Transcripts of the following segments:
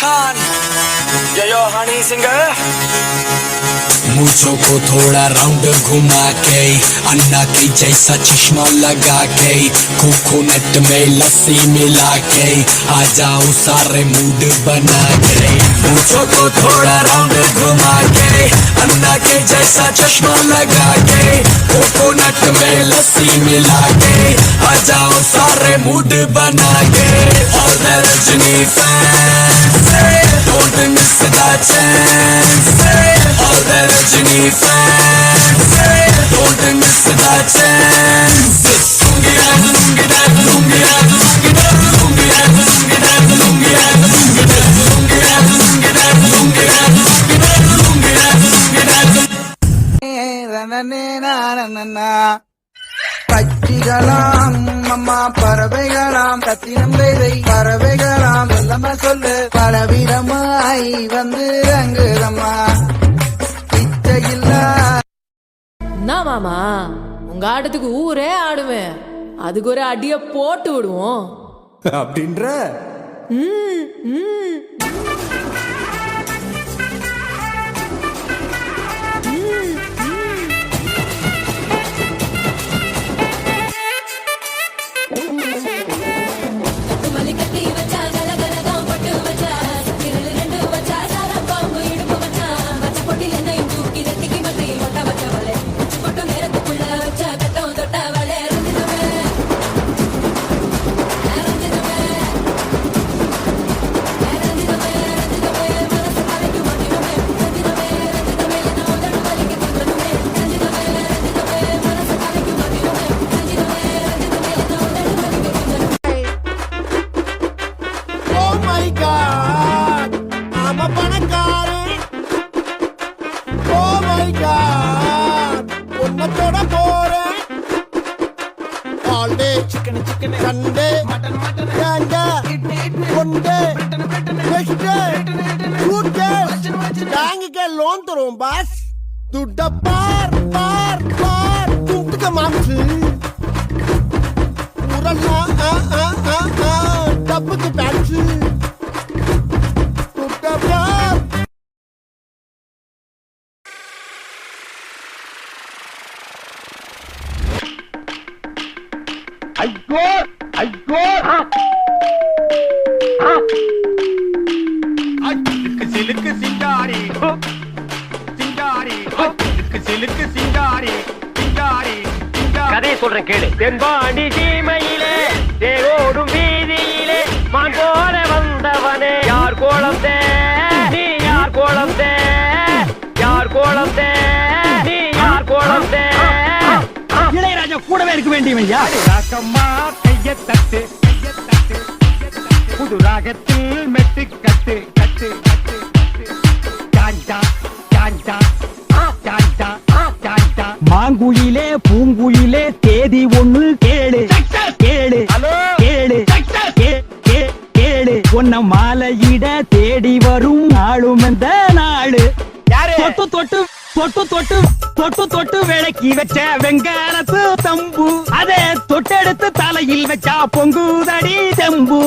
Yo, yo, honey singer. मूछों को थोड़ा round घुमा के अन्ना के जैसा चश्मा लगा के कोकोनट में लस्सी मिला के आ जाओ सारे मूड बना के। मूछों को थोड़ा राउंड घुमा के अन्ना के जैसा चश्मा लगा के कोकोनट में लस्सी मिला के आ जाओ सारे मूड बना के। all that Rajini fans Don't be missing that chance All that Rajini fans Don't be missing that chance Lungi rag, lungi rag, lungi rag, lungi rag Lungi rag, lungi rag, lungi rag, lungi rag Lungi rag, lungi rag, lungi rag, lungi rag Lungi rag, lungi rag Ranane na ranana பச்சிகளாம் அம்மா பறவைகளாம் கத்தினம் வேதை பறவைகளாம் சொல்லம்மா சொல்லு. பலவிதமாய் வந்து ரங்குதம்மா பிச்சையில்லா என்ன மாமா உங்க ஆட்டத்துக்கு ஊரே ஆடுவேன். அதுக்கு ஒரு அடிய போட்டு விடுவோம். அப்படின்ற? ஆல் டே சண்டே மட்டன் கேண்டா வெஸ்டே கூட்டே பேங்குக்கு லோன் தருவோம் பாஸ். துட்ட பார் பார் பார். துட்டுக்க மாசு ஐயோ ஐயோ. சிலுக்கு சிலுக்கு சிங்காரி. சிங்காரி. சிலுக்கு சிலுக்கு சிங்காரி. சிங்காரி சிங்காரி. கதையை சொல்றேன் கேளு. தென்பாண்டி சீமையிலே தேரோடும் படமே எடுக்க வேண்டியவன் யா? ராக்கம்மா கைய தட்டு புது ராகத்தில் மெட்டு கட்டு கட்டு ஜாண்டா ஜாண்டா தேதி ஒண்ணு கேளு. கேளு கேளு கேளு. உன்ன மாலையிட தேடி வரும் நாளும் இந்த நாளு. தொட்டு தொட்டு தொட்டு தொட்டு தொட்டு தொட்டு விளக்கி வச்ச வெங்காலத்து தம்பு. அதே தொட்டெடுத்து தலையில் வச்சா பொங்குதடி தெம்பு.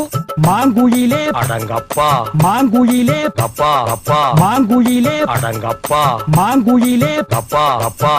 மாங்குயிலே அடங்கப்பா. மாங்குயிலே அப்பா அப்பா மாங்குயிலே அடங்கப்பா. மாங்குயிலே அப்பா அப்பா